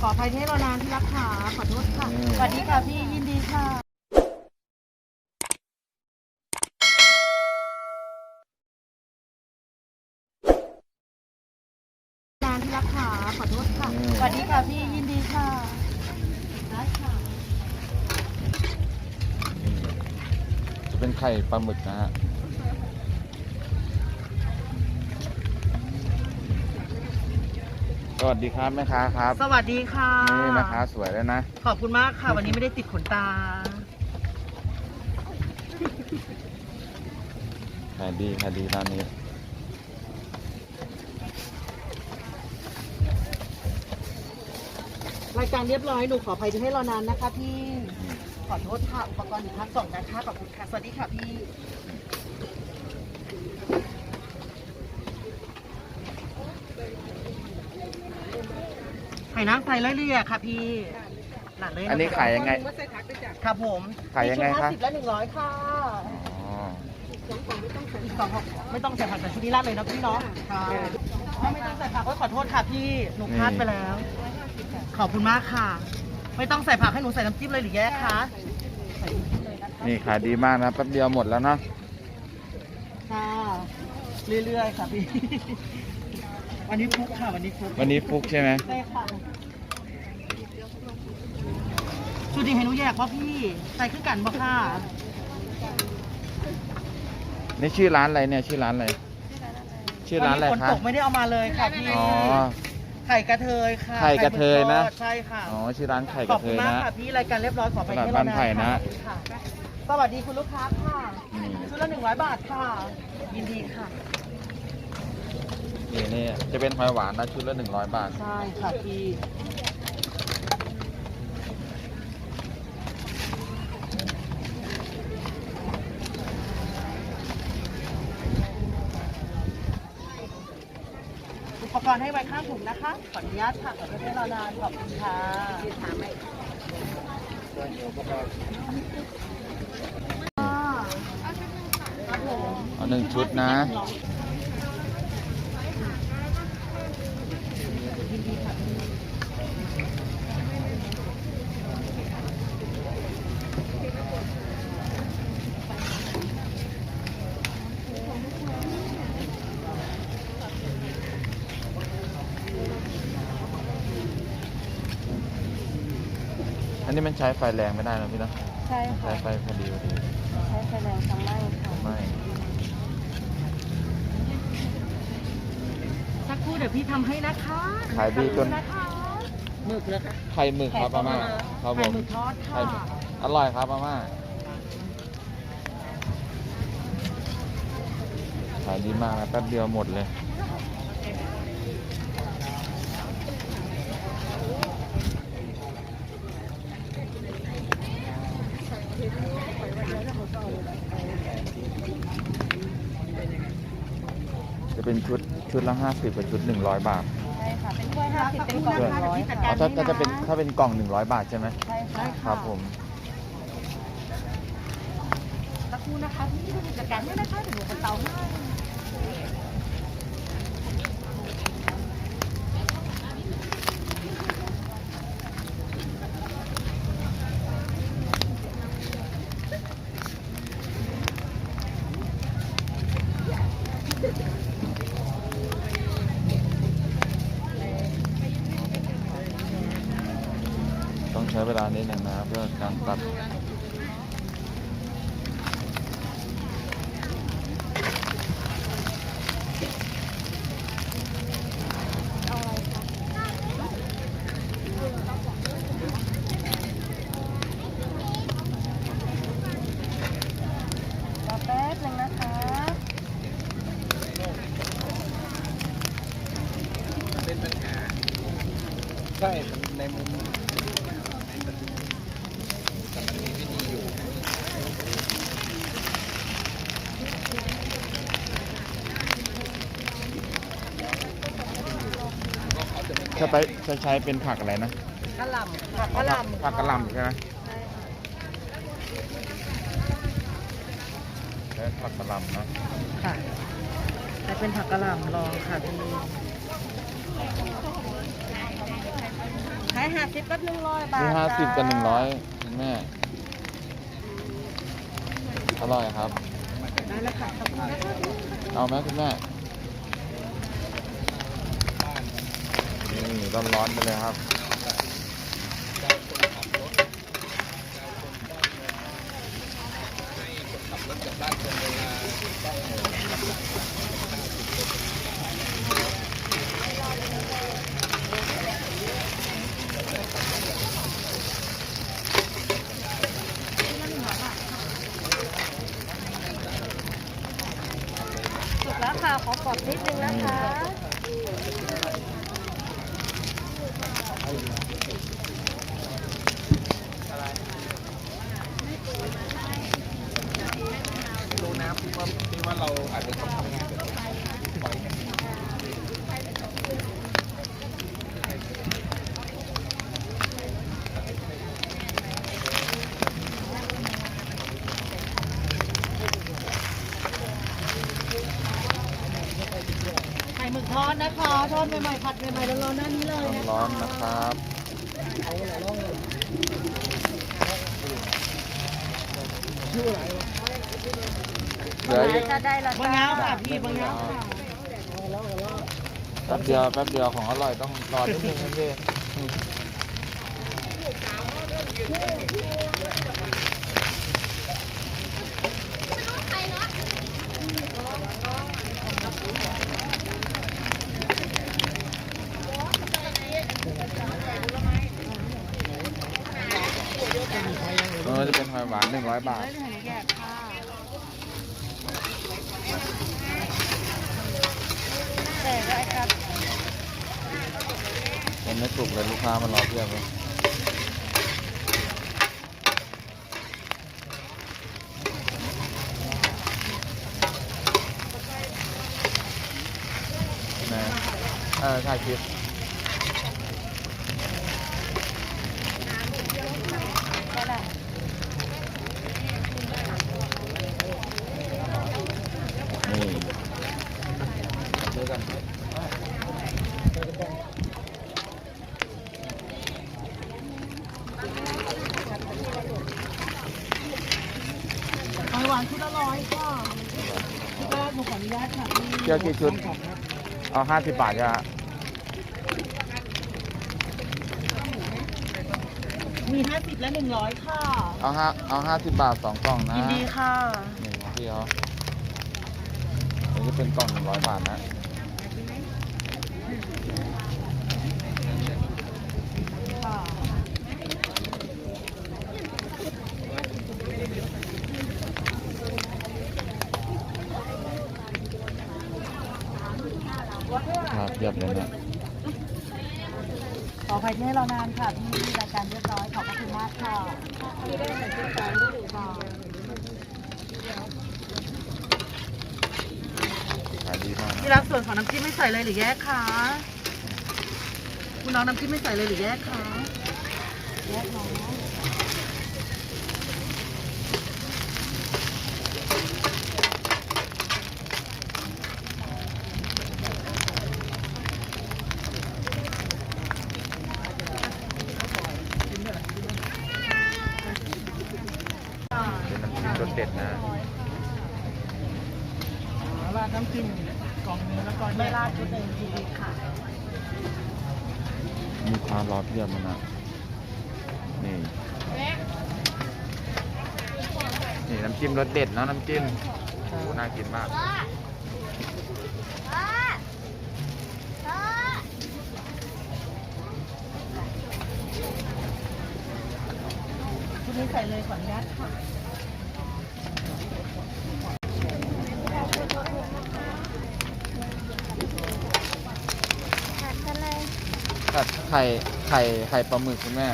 ขออภัยที่ให้เรานานที่รักขาขอโทษค่ะอืมสวัสดีค่ะพี่ยินดีค่ะ นานที่รักขาขอโทษค่ะอืมสวัสดีค่ะพี่ยินดีค่ะได้ค่ะจะเป็นไข่ปลาหมึกนะฮะ สวัสดีครับแม่ค้าครับ สวัสดีค่ะนี่แม่ค้าสวยแล้วนะ ขอบคุณมากค่ะ วันนี้ไม่ได้ติดขนตาขายดีขายดีร้านนี้รายการเรียบร้อยหนูขออภัยที่ให้รอนานนะคะพี่ ขอโทษค่ะ อุปกรณ์อยู่พักส่งนะคะขอบคุณค่ะ สวัสดีค่ะพี่ ข่นางไฟไล่เรียค่ะพี่หลานเลยะคะอันนี้ขายยังไง ครับผมขายยังไงมีชุดคะห้าสิบและหนึ่งร้อยค่ะอ๋ออีกสองห่อไม่ต้องใส่ผักแต่ชุดนี้ราดเลยนะพี่เนาะค่ะถ้าไม่ต้องใส่ผักก็ขอโทษค่ะพี่หนูพลาดไปแล้ว ขอบคุณมากค่ะ ไม่ต้องใส่ผักให้หนูใส่น้ำจิ้มเลยหรือแยกคะนี่ขายดีมากนะแป๊บเดียวหมดแล้วเนาะค่ะเรื่อยๆค่ะพี่ วันนี้ฟุกค่ะวันนี้ฟุกวันนี้ฟุกใช่ไหมใช่ค่ะชุดนี้ให้หนูแยกว่าพี่ใส่ขึ้นกันบ่ค่ะนี่ชื่อร้านอะไรเนี่ยชื่อร้านอะไรชื่อร้านอะไรวัฝนคะตกไม่ได้เอามาเลยค่ะพี่อ๋อไข่กระเทยค่ะไข่กระเทยนะไข่หมึกทอดใช่ค่ะอ๋อชื่อร้านไข่ขกอระบเทคุณยมากนะค่ะพี่รายการเรียบร้อยขอไปตลาดที่บ้านไผ่นะขอบคุณค่ะสวัสดีคุณลูกค้าค่ะนี่ชุดละหนึ่งร้อยบาทค่ะยินดีค่ะ นี่นี่จะเป็นหอยหวานนะชุดละหนึ่งร้อยบาท ใช่ค่ะพี่อุปกรณ์ให้ไว้ข้างถุงนะคะ ขออนุญาตค่ะขอโทษให้รอนานขอบคุณค่ะอ่าครับผมเอาหนึ่งชุดนะ นนี้มันใช้ไฟแรงไม่ได้นะพี่นะใช่ใช้ค่ะไฟพอดีพอดีใช้ไฟแรงทั้งไม้ค่ะไม่สักครู่เดี๋ยวพี่ทำให้นะคะขายดีจนนะคะหมึกเลยค่ะไข่หมึกครับอาม่าครับผไข่มหมึกทอดไข่ค่ะอร่อยครับอาม่าขายดีมากนะแป๊บเดียวหมดเลย จะเป็นชุดชุดละห้าสิบกับชุดหนึ่งร้อยบาทใช่ค่ะ เป็นถ้วยห้าสิบเป็นกล่องด้วยร้อยค่ะอ๋อถ้าถ้าจะเป็นถ้าเป็นกล่องหนึ่งร้อยบาทใช่ไหมใช่ค่ะครับผมสักครู่นะคะพี่จัดการด้วยนะคะเดี๋ยวหนูเป็นเตาให้ เวลานิดหนึ่งนะครับเพื่อการตัด รอแป๊บนึงนะคะ ใช่ในมุม จะไปจะใช้เป็นผักอะไรนะกะหล่ำผักกะหล่ำผักกะหล่ำใช่ไหมใช่ค่ะใช้ผักกะหล่ำนะค่ะใช้เป็นผักกะหล่ำลองค่ะพี่ไข่ายห้าสิบกับหนึ่งร้อยบาทมีห้าสิบกับหนึ่งร้อยคุณแม่ อร่อยครับได้แล้วค่ะขอบคุณนะคะเอาไหมคุณแม่ นี่ร้อนๆไปเลยครับสุกแล้วค่ะ ขอกรอบนิดนึงนะคะ ตัวน้ำที่ว่าเราข่หมึกทอด นะคะทอดใหม่ๆผัดใหม่ๆร้อนๆหน้านี้เลยนะคะร้อนๆนะครับเหลืออีกจะได้ละบางเงาค่ะพี่บางเงาค่ะแป๊บเดียวแป๊บเดียวของอร่อยต้องรอนิดนึงนะพี่เออจะเป็นหอยหวานหนึ่งร้อยบาทแยกค่ะแต่ก็ไอ้ครับยังไม่สุกเลยลูกค้ามารอเพียบเลยนะเออถ่ายคลิป ก็ได้ นี่ดูกัน หอยหวานชุดละร้อยค่ะชุดแรกหนูขออนุญาต ค่ะพี่เที่ยวกี่ชุด เอาห้าสิบบาทจะมีห้าสิบและหนึ่งร้อยค่ะ เอาห้าเอาห้าสิบบาทสองกล่องนะยินดีค่ะนี่พี่เขาอันนี้เป็นกล่องหนึ่งร้อยบาทนะค่ะ ครั บเรียบเลยนะขออภัยที่ให้เรานานค่ะพี่รายการเรียบร้อยขอบพระคุณมากค่ะพี่ได้ใส่ชุดการด้วยค่ะขายดีมากนะที่รักส่วนของน้ำจิ้มไม่ใส่เลยหรือแยกคะคุณน้องน้ำจิ้มไม่ใส่เลยหรือแยกคะแยกน้องค่ะ เป็นน้ำจิ้มรสเด็ดนะราดน้ำจิ้มกล่องนึงแล้วก็ไม่ราดชุดหนึ่งทีค่ะ มีความรอเพียบเลยนะนี่ นี่น้ำจิ้มรสเด็ดเนาะน้ำจิ้มโอ้โหน่ากินมาก ชุดนี้ใส่เลยขออนุญาตค่ะ ผัดกันเลย ผัดไข่ไข่ไข่ปลาหมึกคุณแม่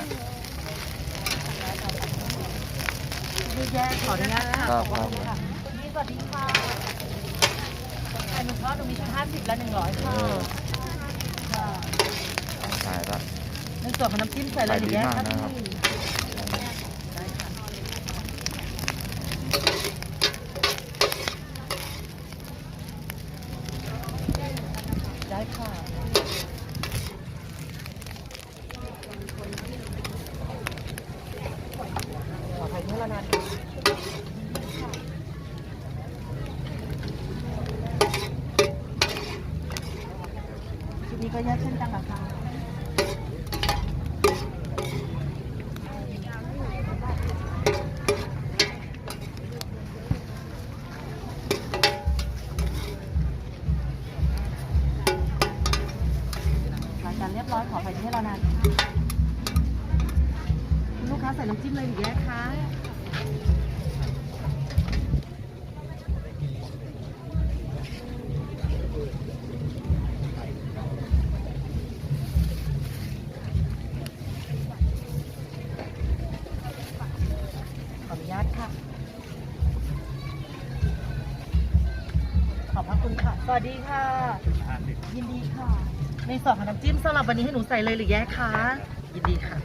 ชุดแยกขออนุญาตค่ะครับขอบคุณค่ะนี่สวัสดีค่ะไข่หมึกทอดตรงนี้ชุดห้าสิบและหนึ่งร้อยค่ะเออค่ะขายละในส่วนของน้ำจิ้มใส่เลยหรือแยกขายดีคะมากนะครับ พี่ได้ค่ะได้ค่ะ แยกเช่นกันเหรอคะ หลังจากเรียบร้อยขอไปที่เรานานค่ะลูกค้าใส่น้ำจิ้มเลยหรือแยกคะ ขออนุญาตค่ะ ขอบพระคุณค่ะ สวัสดีค่ะ ยินดีค่ะ ในส่วนของน้ำจิ้มสำหรับวันนี้ให้หนูใส่เลยหรือแยกคะ ยินดีค่ะ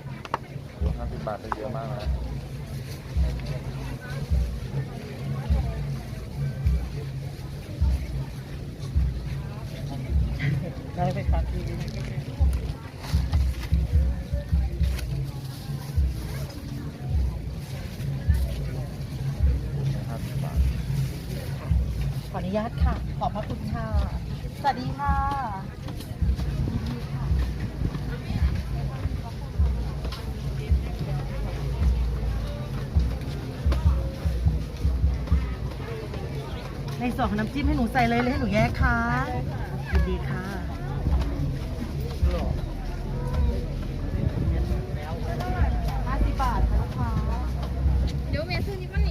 โอ้ห้าสิบบาทได้เยอะมากนะได้ไหมครับพี่ ขออนุญาตค่ะ ขอบพระคุณค่ะ สวัสดีค่ะยินดีค่ะในส่วนของน้ำจิ้มให้หนูใส่เลยหรือให้หนูแยกคะยินดีค่ะห้าสิบบาทค่ะลูกค้าเดี๋ยวเมียซื้อนี่มันนี่อันนี้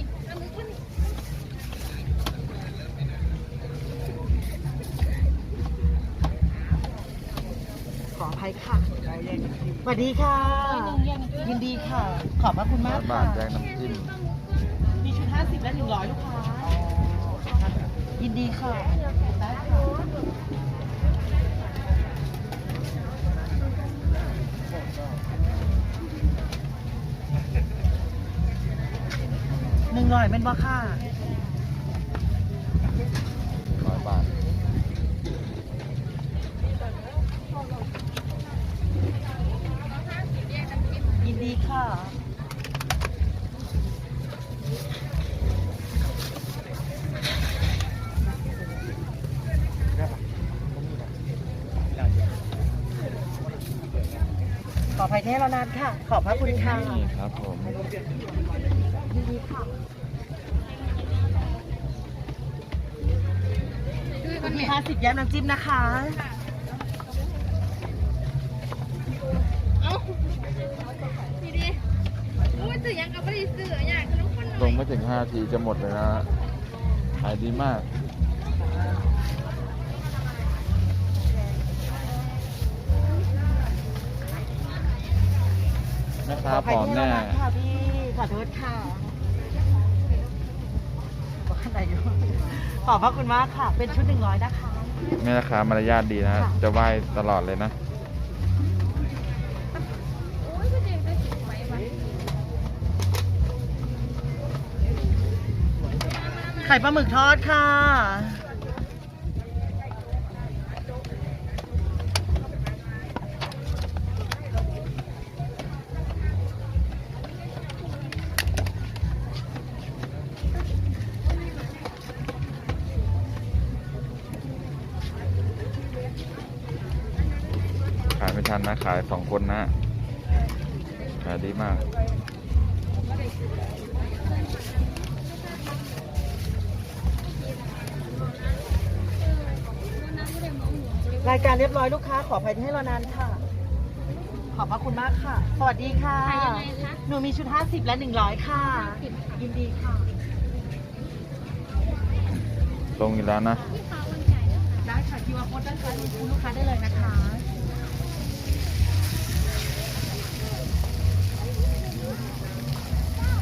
ออภัยค่ะสวัสดีค่ะ ยินดีค่ะ ขอบพระคุณร้มาอกยบาค่ะทแจกน้ำจิ้มมีชุดห้าสิบและหนึ่งร้อยลูกค้ายินดีค่ะได้ค่ะหนึ่งร้อยเป็นบ่ค่ะ ร้อยบาท ยินดี ค่ะขออภัยที่ให้เรานานค่ะ ขอบพระคุณค่ะนี่ครับผมยินดีค่ะมีห้าสิบแย้มน้ำจิ้มนะคะเอ้า นี่ดิโอ้ยซื้อยังกับไม่ได้ซื้ออยากขนมคนหลน่องยไม่ถึงห้าทีจะหมดเลยนะขายดีมาก แม่ค้าขออผภัยอมที่ให้เราแน่นานค่ะพี่ขอโทษค่ะบอกข้างในอยู่ขอบพระคุณมากค่ะ เป็นชุดหนึ่งร้อยนะคะ แม่ค้ามารยาทดีนะค่ะจะไหว้ตลอดเลยนะ ข่ปลาหมึกทอดค่ะขายไม่ทันนะขายสองคนนะ ขายดีมาก รายการเรียบร้อยลูกค้าขออภัยที่ให้เรานานค่ะ ขอบพระคุณมากค่ะ สวัสดีค่ะ ขายยังไงคะ หนูมีชุด 50 และ 100 ค่ะ ยินดีค่ะ ลงอีกแล้วนะ ที่เขาวันจ่ายนะคะได้ค่ะคิวอาร์โค้ดด้านซ้ายมือคุณลูกค้าได้เลยนะคะ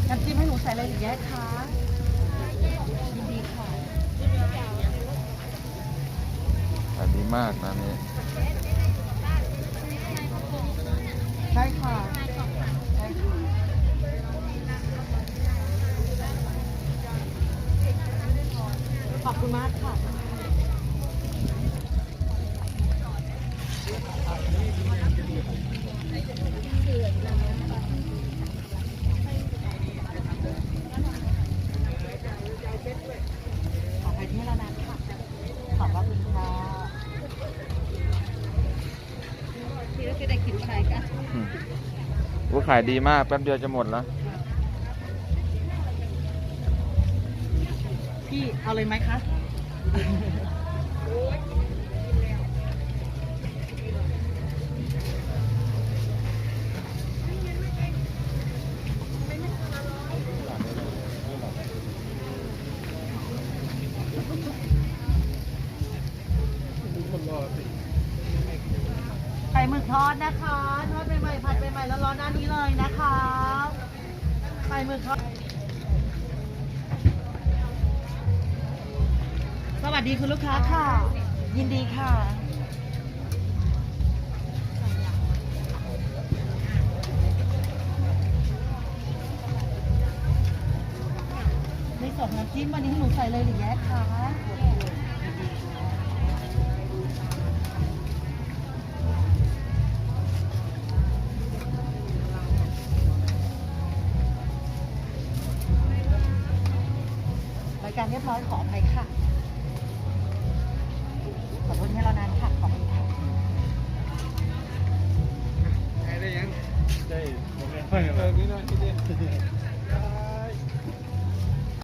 น้ำจิ้มให้หนูใส่เลยหรือแยกคะ มากนะนี่ใช่ค่ะใช่ค่ะขอบคุณมากค่ะ ขายดีมากแป๊บเดียวจะหมดแล้ว พี่เอาเลยไหมคะ ไข่หมึกทอดนะคะ อนๆด้านนี้เลยนะคะไข่หมึกทอดสวัสดีคุณลูกค้าค่ะ ยินดีค่ะในส่วนของน้ำจิ้มวันนี้ให้หนูใส่เลยหรือแยกคะ การเรียบร้อยขออภัยค่ะ